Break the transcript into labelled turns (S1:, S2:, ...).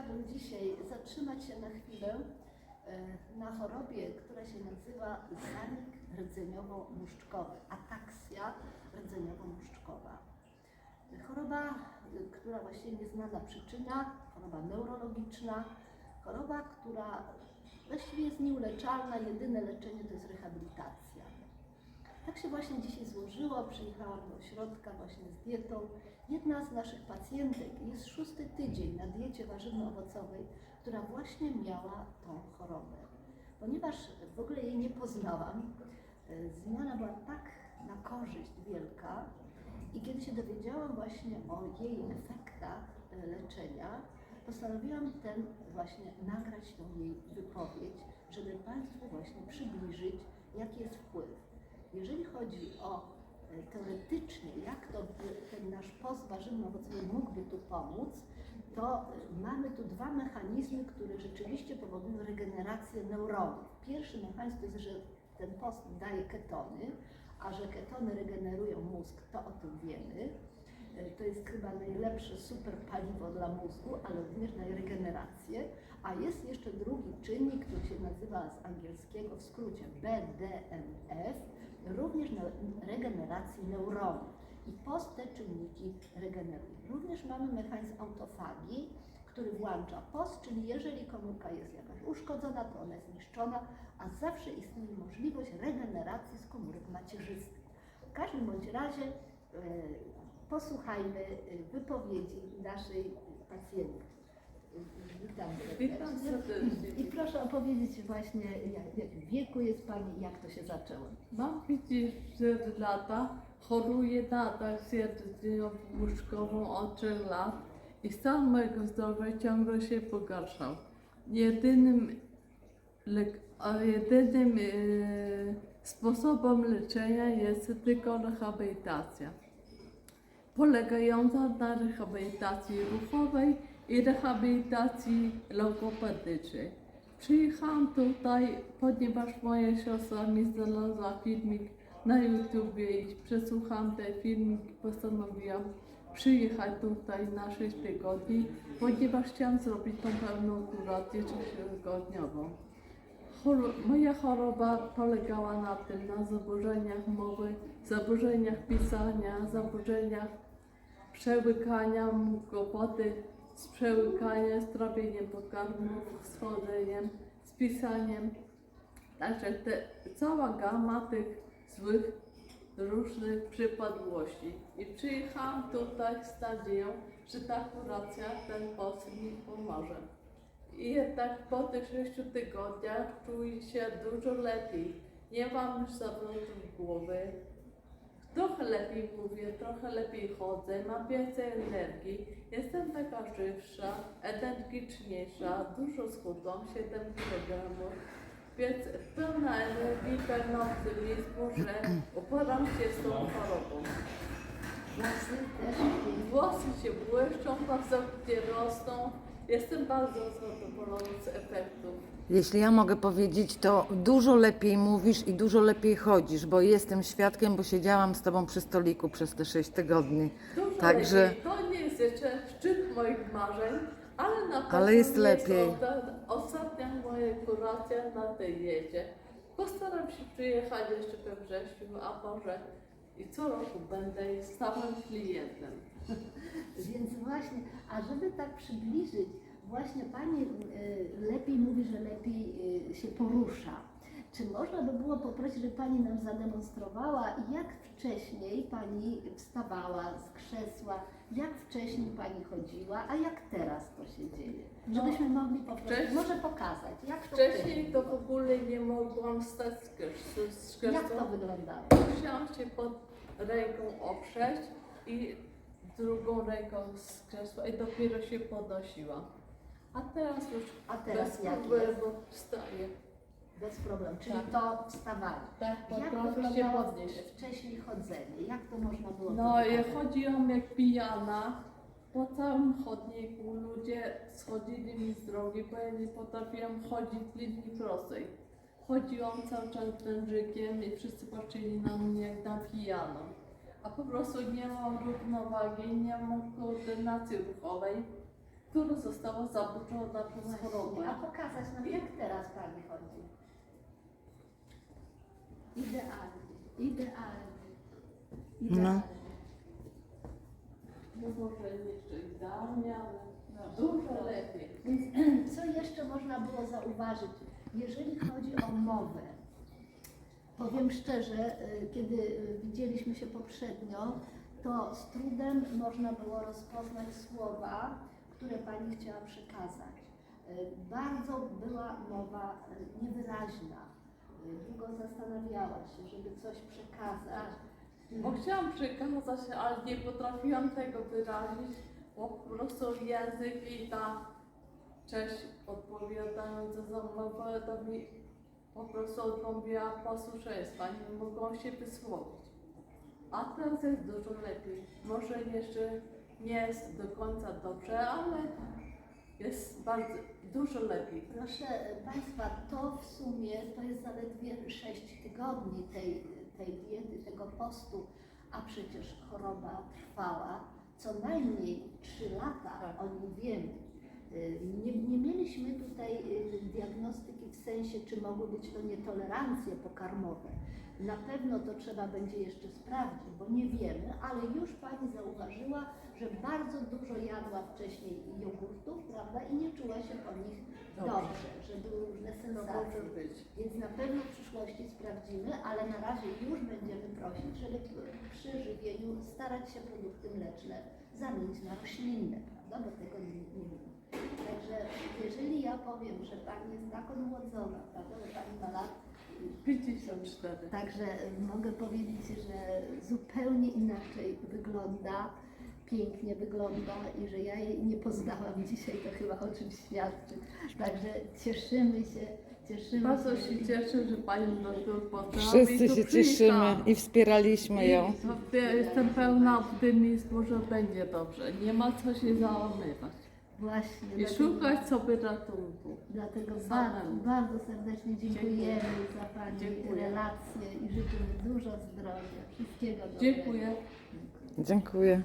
S1: chciałabym dzisiaj zatrzymać się na chwilę e, na chorobie, która się nazywa zanik rdzeniowo-muszczkowy, ataksja rdzeniowo-muszczkowa. Choroba, która właściwie nieznana przyczyna, choroba neurologiczna, choroba, która właściwie jest nieuleczalna, jedyne leczenie to jest rehabilitacja. Tak się właśnie dzisiaj złożyło, przyjechałam do ośrodka właśnie z dietą. Jedna z naszych pacjentek jest szósty tydzień na diecie warzywno-owocowej, która właśnie miała tą chorobę. Ponieważ w ogóle jej nie poznałam, e, zmiana była tak na korzyść wielka i kiedy się dowiedziałam właśnie o jej efektach e, leczenia, postanowiłam ten właśnie nagrać tą jej wypowiedź, żeby Państwu właśnie przybliżyć, jaki jest wpływ. Jeżeli chodzi o e, teoretycznie, jak to ten nasz post warzywno-owocowy mógłby tu pomóc, to mamy tu dwa mechanizmy, które rzeczywiście powodują regenerację neuronów. Pierwszy mechanizm to jest, że ten post daje ketony, a że ketony regenerują mózg, to o tym wiemy. E, To jest chyba najlepsze super paliwo dla mózgu, ale również na regenerację. A jest jeszcze drugi czynnik, który się nazywa z angielskiego w skrócie BDNF, również na regeneracji neuronów. I post te czynniki regeneruje. Również mamy mechanizm autofagii, który włącza post, czyli jeżeli komórka jest jakaś uszkodzona, to ona jest niszczona, a zawsze istnieje możliwość regeneracji z komórek macierzystych. W każdym bądź razie e, posłuchajmy e, wypowiedzi naszej pacjentki. Witam serdecznie. I proszę opowiedzieć właśnie, jak, w jakim wieku jest Pani i jak to się zaczęło.
S2: Mam 54 lata, choruję na ataksję rdzeniowo-muszkową od 3 lat i stan mojego zdrowia ciągle się pogarszał. Jedynym, lek- jedynym e, sposobem leczenia jest tylko rehabilitacja, polegająca na rehabilitacji ruchowej i rehabilitacji logopedycznej. Przyjechałam tutaj, ponieważ moja siostra mi znalazła filmik na YouTubie i przesłuchałam ten filmik i postanowiłam przyjechać tutaj na 6 tygodni, ponieważ chciałam zrobić tą pełną kurację 3-tygodniową. Chor- moja choroba polegała na tym, na zaburzeniach mowy, zaburzeniach pisania, zaburzeniach przełykania, kłopoty z przełykaniem, z pokarmów, z chodzeniem, z pisaniem. Także te, cała gama tych złych, różnych przypadłości. I przyjechałam tutaj z nadzieją, że ta kuracja, ten post mi pomoże. I jednak po tych sześciu tygodniach czuję się dużo lepiej. Nie mam już zawrotów głowy, Trochę lepiej mówię, trochę lepiej chodzę, mam więcej energii, jestem taka żywsza, energiczniejsza, dużo schudłam, 7 kg, więc pełna energii, pełna optymizmu, że uporam się z tą chorobą.
S1: Włosy
S2: się błyszczą, paznokcie rosną, jestem bardzo zadowolona z efektów.
S3: Jeśli ja mogę powiedzieć, to dużo lepiej mówisz i dużo lepiej chodzisz, bo jestem świadkiem, bo siedziałam z tobą przy stoliku przez te 6 tygodni.
S2: Dużo
S3: Także-
S2: lepiej. To nie jest jeszcze szczyt moich marzeń, ale na pewno
S3: Ale jest
S2: nie
S3: lepiej.
S2: Jest ostatnia moja kuracja na tej diecie. Postaram się przyjechać jeszcze we wrześniu, a może i co roku będę stałym klientem.
S1: Więc właśnie, a żeby tak przybliżyć, właśnie Pani e, lepiej mówi, że lepiej e, się porusza. Czy można by było poprosić, żeby Pani nam zademonstrowała, jak wcześniej Pani wstawała z krzesła, jak wcześniej Pani chodziła, a jak teraz to się dzieje?
S2: No,
S1: Żebyśmy mogli po prostu,
S2: wcześniej-
S1: może pokazać, jak to
S2: Wcześniej to w ogóle nie mogłam stać z z
S1: Jak to
S2: krzesła.
S1: wyglądało?
S2: Musiałam się pod ręką oprzeć i drugą ręką z krzesła i dopiero się podnosiłam. A teraz już
S1: A teraz
S2: bez
S1: jak
S2: problemu wstaję.
S1: Bez problemu, czyli
S2: Tak.
S1: to wstawanie.
S2: Tak,
S1: Jak
S2: potrafię się
S1: wyglądało
S2: podnieść.
S1: wcześniej chodzenie? Jak to można było
S2: No
S1: wykonać?
S2: chodziłam jak pijana po całym chodniku. Ludzie schodzili mi z drogi, bo ja nie potrafiłam chodzić linii prostej. Chodziłam cały czas wężykiem i wszyscy patrzyli na mnie jak na pijaną. A po prostu nie mam równowagi, nie mam koordynacji ruchowej. która została zaburzona przez
S1: Właśnie.
S2: chorobę.
S1: A pokazać nam, jak teraz Pani chodzi? Idealnie, idealnie, idealnie.
S2: No może jeszcze idealnie, ale dużo lepiej.
S1: Więc co jeszcze można było zauważyć, jeżeli chodzi o mowę? Powiem szczerze, y, kiedy y, widzieliśmy się poprzednio, to z trudem można było rozpoznać słowa, które Pani chciała przekazać. Y, Bardzo była mowa niewyraźna. Długo zastanawiała się, żeby coś przekazać.
S2: Bo chciałam przekazać, ale nie potrafiłam tego wyrazić, bo po prostu język i ta cześć odpowiadająca za mi po prostu odmówiła posłuszeństwa, nie mogłam się wysłowić. A teraz jest dużo lepiej. Może jeszcze nie jest do końca dobrze, ale jest bardzo, dużo lepiej.
S1: Proszę Państwa, to w sumie to jest zaledwie 6 tygodni tej, tej diety, tego postu, a przecież choroba trwała co najmniej 3 lata,
S2: Tak.
S1: o nim wiemy. Y, Nie, nie mieliśmy tutaj y, diagnostyki w sensie, czy mogły być to nietolerancje pokarmowe. Na pewno to trzeba będzie jeszcze sprawdzić, bo nie wiemy, ale już Pani zauważyła, że bardzo dużo jadła wcześniej jogurtów, prawda, i nie czuła się po nich
S2: Dobrze.
S1: dobrze, że były różne
S2: może
S1: sensacje. Więc na pewno w przyszłości sprawdzimy, ale na razie już będziemy prosić, żeby przy żywieniu starać się produkty mleczne zamienić na roślinne, prawda, bo tego nie, nie. Także jeżeli ja powiem, że Pani jest tak odmłodzona, prawda, bo Pani ma lat
S2: 54.
S1: Także mogę powiedzieć, że zupełnie inaczej wygląda, pięknie wygląda i że ja jej nie poznałam dzisiaj, to chyba o czymś świadczy. Także cieszymy się, cieszymy
S2: Bardzo
S1: się.
S2: się cieszę, że Pani doktor pozdrowi.
S3: Wszyscy
S2: tu
S3: się cieszymy i wspieraliśmy ją.
S2: Jestem pełna optymizmu, że będzie dobrze. Nie ma co się załamywać.
S1: Właśnie.
S2: I
S1: dlatego-
S2: szukać sobie ratunku.
S1: Dlatego bardzo, bardzo serdecznie dziękujemy
S2: Dziękuję.
S1: za Pani
S2: Dziękuję.
S1: relacje i życzymy dużo zdrowia, wszystkiego dobrego.
S2: Dziękuję.
S3: Dziękuję.